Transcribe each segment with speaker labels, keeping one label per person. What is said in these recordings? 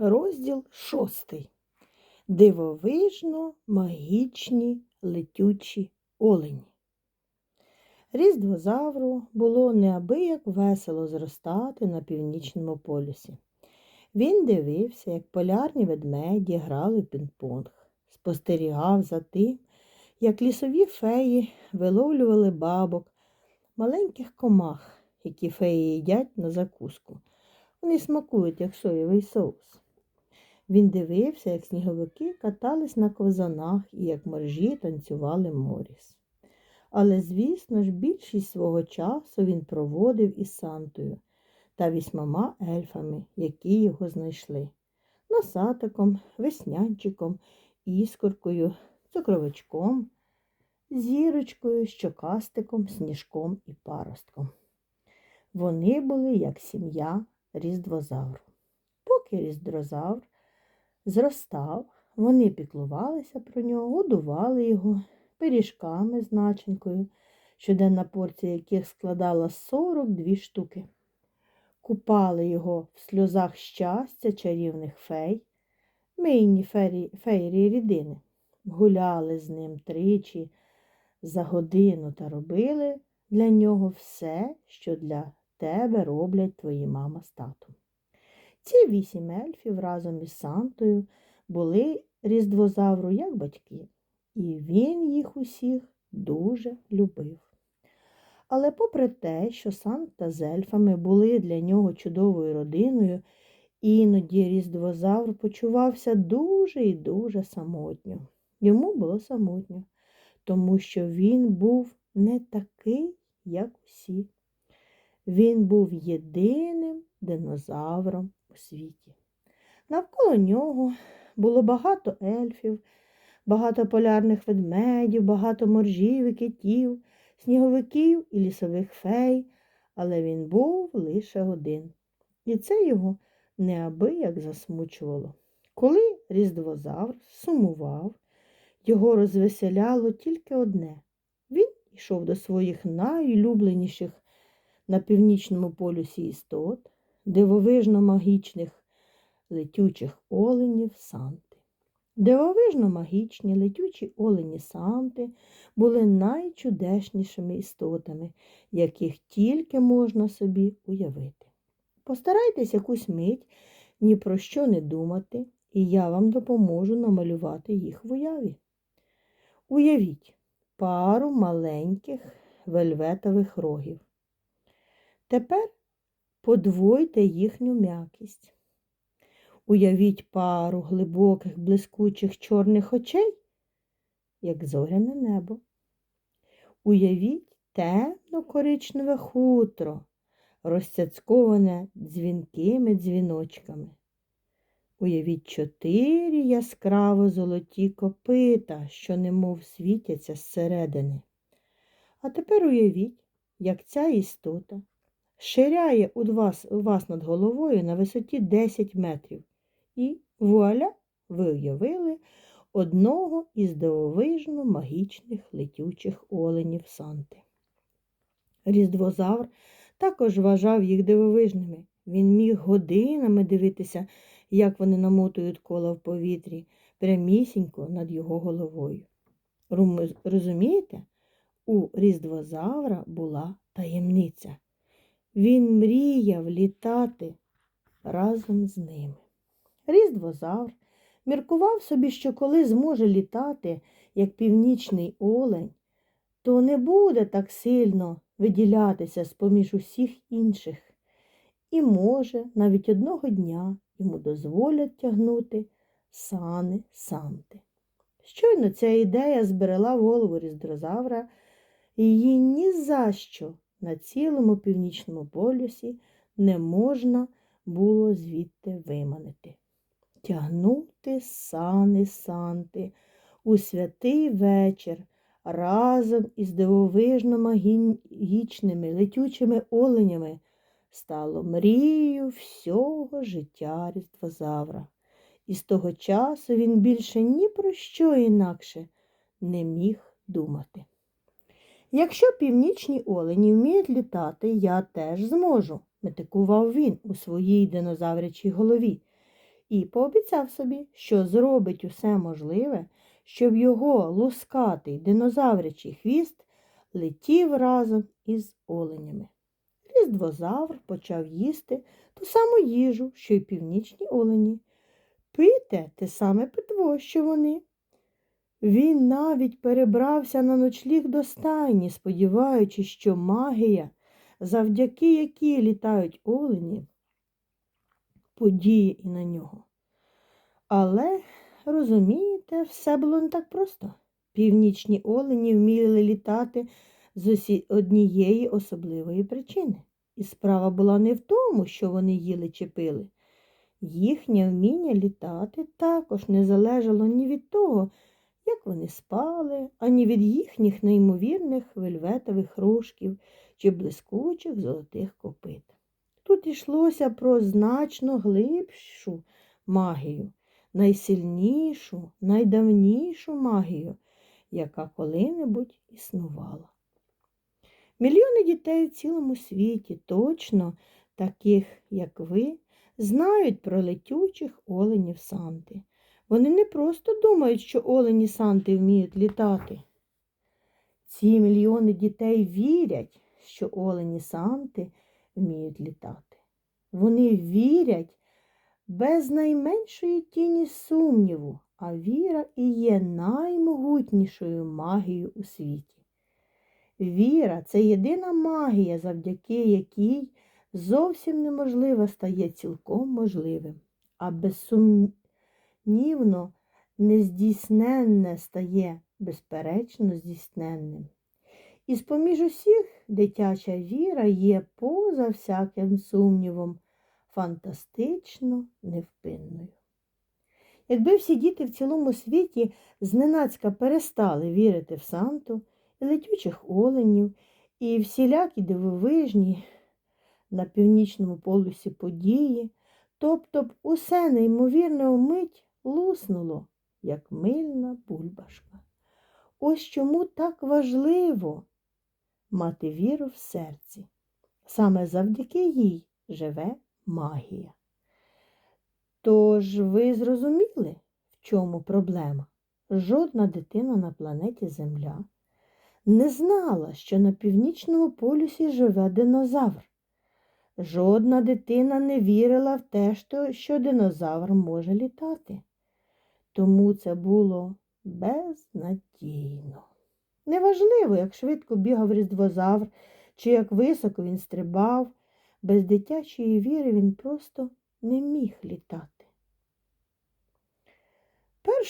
Speaker 1: Розділ шостий. Дивовижно магічні летючі олені. Різдвозавру було неабияк весело зростати на північному полюсі. Він дивився, як полярні ведмеді грали в пінг-понг, спостерігав за тим, як лісові феї виловлювали бабок, маленьких комах, які феї їдять на закуску. Вони смакують, як соєвий соус. Він дивився, як сніговики катались на ковзанах і як моржі танцювали моріс. Але, звісно ж, більшість свого часу він проводив із Сантою та вісьмома ельфами, які його знайшли. Носатиком, веснянчиком, іскоркою, цукровичком, зірочкою, щокастиком, сніжком і паростком. Вони були як сім'я різдвозавру. Поки різдвозавр зростав, вони піклувалися про нього, годували його пиріжками з начинкою, щоденна порція яких складала 42 штуки. Купали його в сльозах щастя чарівних фей, мийні фейрі рідини, гуляли з ним тричі за годину та робили для нього все, що для тебе роблять твої мама з татом. Ці вісім ельфів разом із Сантою були різдвозавру як батьки, і він їх усіх дуже любив. Але попри те, що Санта з ельфами були для нього чудовою родиною, іноді різдвозавр почувався дуже і дуже самотньо. Йому було самотньо, тому що він був не такий, як усі. Він був єдиним динозавром світі. Навколо нього було багато ельфів, багато полярних ведмедів, багато моржів і китів, сніговиків і лісових фей, але він був лише один. І це його неабияк засмучувало. Коли різдвозавр сумував, його розвеселяло тільки одне. Він йшов до своїх найулюбленіших на північному полюсі істот, дивовижно магічних летючих оленів Санти. Дивовижно магічні летючі олені Санти були найчудеснішими істотами, яких тільки можна собі уявити. Постарайтесь якусь мить ні про що не думати, і я вам допоможу намалювати їх в уяві. Уявіть пару маленьких вельветових рогів. Тепер подвойте їхню м'якість. Уявіть пару глибоких, блискучих чорних очей, як зоряне небо. Уявіть темно-коричневе хутро, розцяцьковане дзвінкими дзвіночками. Уявіть чотири яскраво золоті копита, що немов світяться зсередини. А тепер уявіть, як ця істота ширяє у вас, у вас над головою на висоті 10 метрів. І вуаля, ви уявили одного із дивовижно магічних летючих оленів Санти. Різдвозавр також вважав їх дивовижними. Він міг годинами дивитися, як вони намотують кола в повітрі прямісінько над його головою. Розумієте, у різдвозавра була таємниця. Він мріяв літати разом з ними. Різдвозавр міркував собі, що коли зможе літати, як північний олень, то не буде так сильно виділятися з поміж усіх інших. І, може, навіть одного дня йому дозволять тягнути сани Санти. Щойно ця ідея зберела голову різдвозавра, і її ні за що на цілому північному полюсі не можна було звідти виманити. Тягнути сани Санти у святий вечір разом із дивовижно магічними летючими оленями стало мрією всього життя різдвозавра. І з того часу він більше ні про що інакше не міг думати. Якщо північні олені вміють літати, я теж зможу, метикував він у своїй динозаврячій голові. і пообіцяв собі, що зробить усе можливе, щоб його лускатий динозаврячий хвіст летів разом із оленями. Різдвозавр почав їсти ту саму їжу, що й північні олені. Пийте те саме питво, що вони. Він навіть перебрався на ночліг до стайні, сподіваючись, що магія, завдяки якій літають олені, подіє і на нього. Але, розумієте, все було не так просто. Північні олені вміли літати з усі однієї особливої причини. І справа була не в тому, що вони їли чи пили. Їхнє вміння літати також не залежало ні від того, як вони спали, ані від їхніх неймовірних вельветових рожків чи блискучих золотих копит. Тут йшлося про значно глибшу магію, найсильнішу, найдавнішу магію, яка коли-небудь існувала. Мільйони дітей в цілому світі, точно таких, як ви, знають про летючих оленів Санти. Вони не просто думають, що олені Санти вміють літати. Ці мільйони дітей вірять, що олені Санти вміють літати. Вони вірять без найменшої тіні сумніву, а віра і є наймогутнішою магією у світі. Віра це єдина магія, завдяки якій зовсім неможливе стає цілком можливим, а безсумнівно нездійсненне стає безперечно здійсненним. І з-поміж усіх дитяча віра є поза всяким сумнівом фантастично невпинною. Якби всі діти в цілому світі зненацька перестали вірити в Санту, і летючих оленів, і всілякі дивовижні на північному полюсі події, тобто б усе неймовірне вмить луснуло, як мильна бульбашка. Ось чому так важливо мати віру в серці. Саме завдяки їй живе магія. Тож ви зрозуміли, в чому проблема? Жодна дитина на планеті Земля не знала, що на північному полюсі живе динозавр. Жодна дитина не вірила в те, що динозавр може літати. Тому це було безнадійно. Неважливо, як швидко бігав різдвозавр, чи як високо він стрибав, без дитячої віри він просто не міг літати.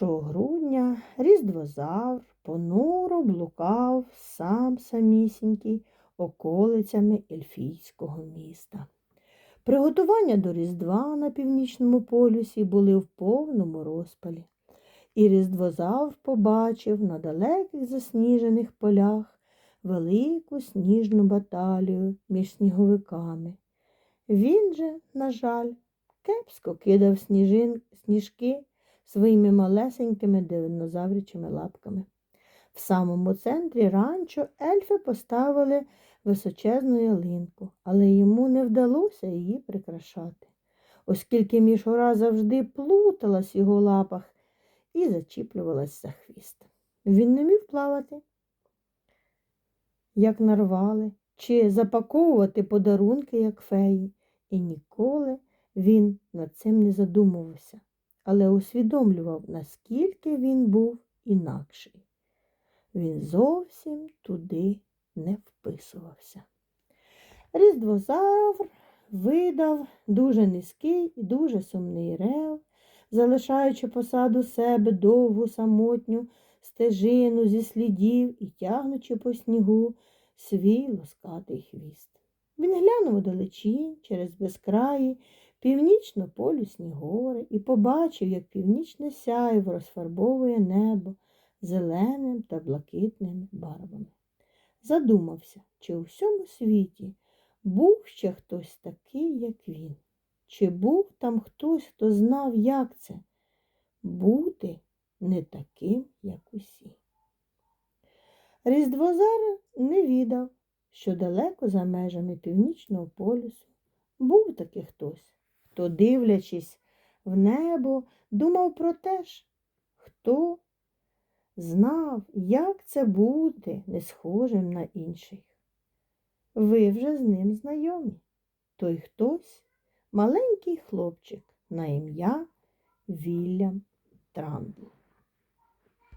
Speaker 1: 1 грудня різдвозавр понуро блукав сам самісінький околицями Ельфійського міста. Приготування до Різдва на північному полюсі були в повному розпалі, і різдвозавр побачив на далеких засніжених полях велику сніжну баталію між сніговиками. Він же, на жаль, кепсько кидав сніжин, сніжки своїми малесенькими динозаврячими лапками. В самому центрі ранчо ельфи поставили височезну ялинку, але йому не вдалося її прикрашати, оскільки мішора завжди плуталась в його лапах і зачіплювалась за хвіст. Він не міг плавати, як нарвали, чи запаковувати подарунки, як феї, і ніколи він над цим не задумувався, але усвідомлював, наскільки він був інакший. Він зовсім туди не вписувався. Різдвозавр видав дуже низький і дуже сумний рев, залишаючи посаду себе довгу самотню стежину зі слідів і тягнучи по снігу свій лоскатий хвіст. Він глянув удалечінь через безкраї північно-полюсні гори і побачив, як північне сяйво розфарбовує небо зеленим та блакитними барвами. Задумався, чи у всьому світі був ще хтось такий, як він, чи був там хтось, хто знав, як це бути не таким, як усі. Різдвозар не відав, що далеко за межами північного полюсу був таки хтось, хто, дивлячись в небо, думав про те ж, хто знав, як це бути не схожим на інших. Ви вже з ним знайомі. Той хтось маленький хлопчик на ім'я Вільям Трандл.